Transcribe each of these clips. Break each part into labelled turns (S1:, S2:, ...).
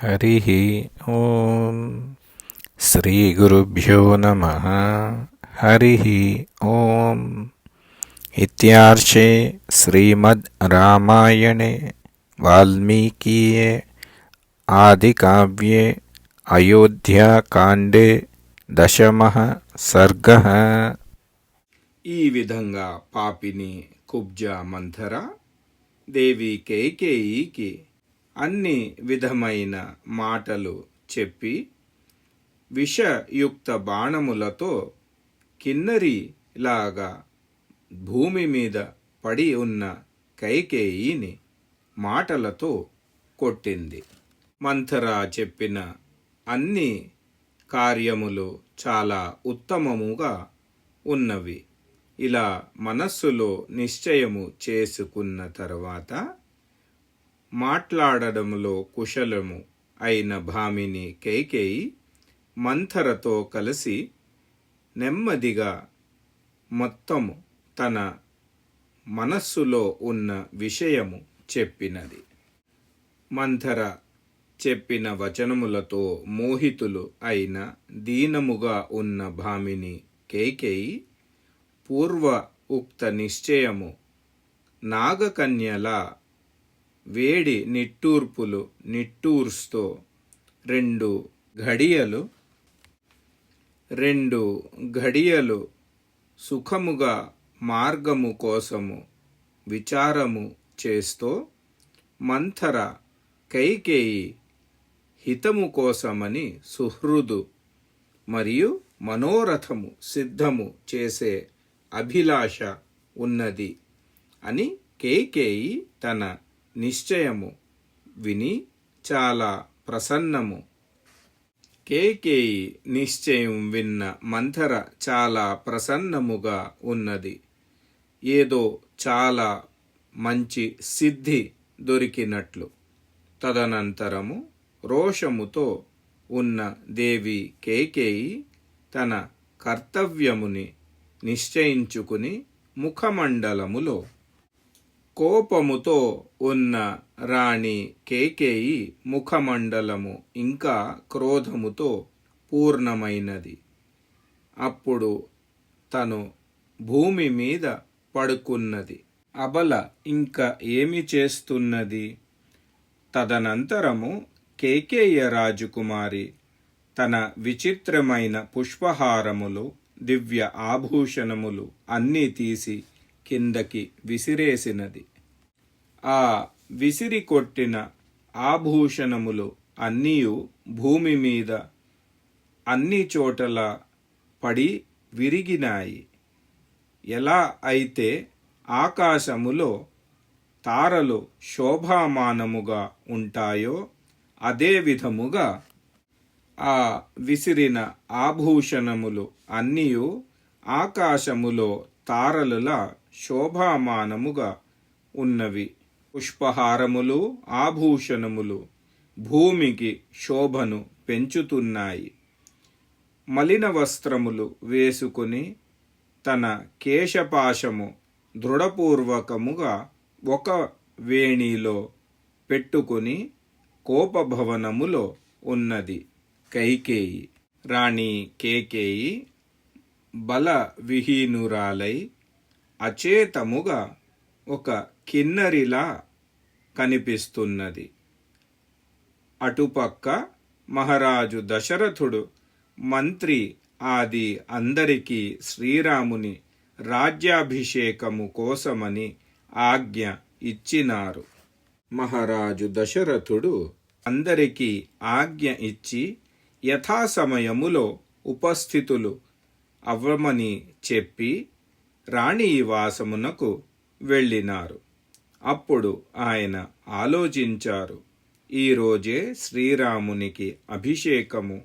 S1: హరి ఓం శ్రీగురుభ్యో నమ హరి ఓం ఇత్యార్షే శ్రీమద్ రామాయణే వాల్మీకీయే ఆదికావ్యే అయోధ్యాకాండే దశమ సర్గ
S2: ఈ విధంగా పాపిని కుబ్జా మంథర దేవి కేకేయికి అన్ని విధమైన మాటలు చెప్పి విషయుక్త బాణములతో కిన్నరిలాగా భూమి మీద పడి ఉన్న కైకేయిని మాటలతో కొట్టింది. మంథరా చెప్పిన అన్ని కార్యములు చాలా ఉత్తమముగా ఉన్నవి. ఇలా మనస్సులో నిశ్చయము చేసుకున్న తర్వాత మాట్లాడడంలో కుశలము అయిన భామిని కైకేయి మంథరతో కలిసి నెమ్మదిగా మొత్తము తన మనస్సులో ఉన్న విషయము చెప్పినది. మంథర చెప్పిన వచనములతో మోహితులు అయిన దీనముగా ఉన్న భామిని కేకేయి పూర్వ ఉక్త నిశ్చయము నాగకన్యలా వేడి నిట్టూర్పులు నిట్టూర్స్తో రెండు ఘడియలు రెండు ఘడియలు సుఖముగా మార్గము కోసము విచారము చేస్తూ మంథర కైకేయి హితము కోసమని సుహృదు మరియు మనోరథము సిద్ధము చేసే అభిలాష ఉన్నది అని కేకేయి తన నిశ్చయము. విని చాలా ప్రసన్నము. కేకేయి నిశ్చయం విన్న మంథర చాలా ప్రసన్నముగా ఉన్నది. ఏదో చాలా మంచి సిద్ధి దొరికినట్లు. తదనంతరము రోషముతో ఉన్న దేవి కేకేయి తన కర్తవ్యముని నిశ్చయించుకుని ముఖమండలములో కోపముతో ఉన్న రాణి కేకేయి ముఖమండలము ఇంకా క్రోధముతో పూర్ణమైనది. అప్పుడు తను భూమి మీద పడుకున్నది. అబల ఇంకా ఏమి చేస్తున్నది? తదనంతరము కేకేయ రాజకుమారి తన విచిత్రమైన పుష్పహారములు దివ్య ఆభూషణములు అన్నీ తీసి కిందకి విసిరేసినది. ఆ విసిరి కొట్టిన ఆభూషణములు అన్నీయు భూమి మీద అన్ని చోటల పడి విరిగినాయి. ఎలా అయితే ఆకాశములో తారలు శోభామానముగా ఉంటాయో అదే విధముగా ఆ విసిరిన ఆభూషణములు అన్నీయు ఆకాశములో తారలులా శోభామానముగా ఉన్నవి. పుష్పహారములు ఆభూషణములు భూమికి శోభను పెంచుతున్నాయి. మలిన వస్త్రములు వేసుకుని తన కేశపాశము దృఢపూర్వకముగా ఒక వేణిలో పెట్టుకుని కోపభవనములో ఉన్నది. కైకేయి రాణి కేకేయి బల విహీనురాలై అచేతముగా ఒక కిన్నరిలా కనిపిస్తున్నది. అటుపక్క మహారాజు దశరథుడు మంత్రి ఆది అందరికీ శ్రీరాముని రాజ్యాభిషేకము కోసమని ఆజ్ఞ ఇచ్చినారు. మహారాజు దశరథుడు అందరికీ ఆజ్ఞ ఇచ్చి యథాసమయములో ఉపస్థితులు అవ్వమని చెప్పి రాణివాసమునకు వెళ్ళినారు. అప్పుడు ఆయన ఆలోచించారు ఈరోజే శ్రీరామునికి అభిషేకము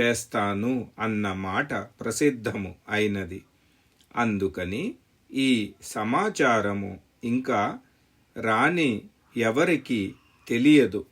S2: చేస్తాను అన్న మాట ప్రసిద్ధము అయినది. అందుకని ఈ సమాచారము ఇంకా రాణి ఎవరికి తెలియదు.